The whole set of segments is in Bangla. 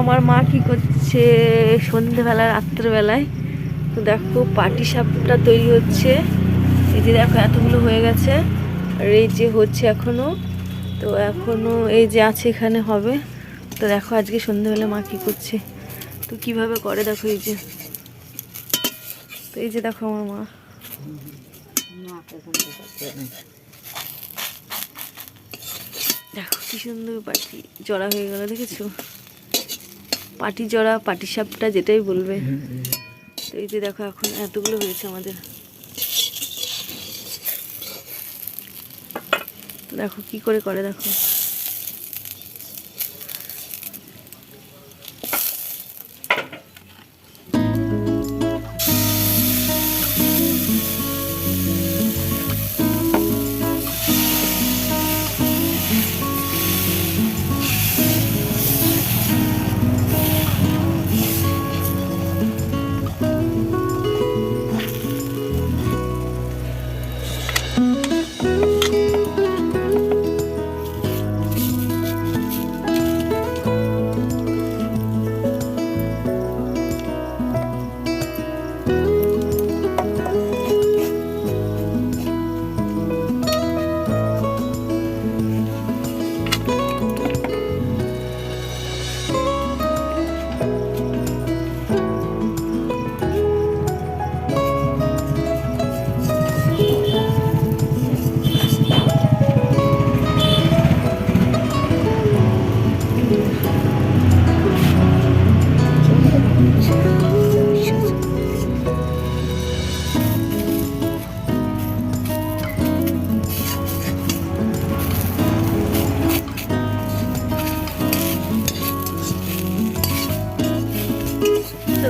আমার মা কি করছে সন্ধেবেলা, রাত্রেবেলায়। তো দেখো পাটি সাপটা তৈরি হচ্ছে। এই যে দেখো এতগুলো হয়ে গেছে। আর এই যে হচ্ছে এখনও। তো এখনও এই যে আছে এখানে হবে। তো দেখো আজকে সন্ধেবেলা মা কি করছে। তো কীভাবে করে দেখো এই যে। তো এই যে দেখো আমার মা। দেখো কি সুন্দর পাটি। জড়া হয়ে গেল, দেখেছ? পাটি জড়া পাটি সাপটা যেটাই বলবে তো এই যে দেখো এখন এতগুলো হয়েছে আমাদের। দেখো কি করে করে দেখো।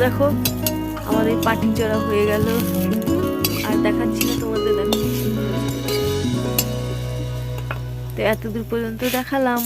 দেখো আমাদের পাটি চড়া হয়ে গেল। আর দেখাচ্ছি না তোমাদের দেখো তো এতদূর পর্যন্ত দেখালাম।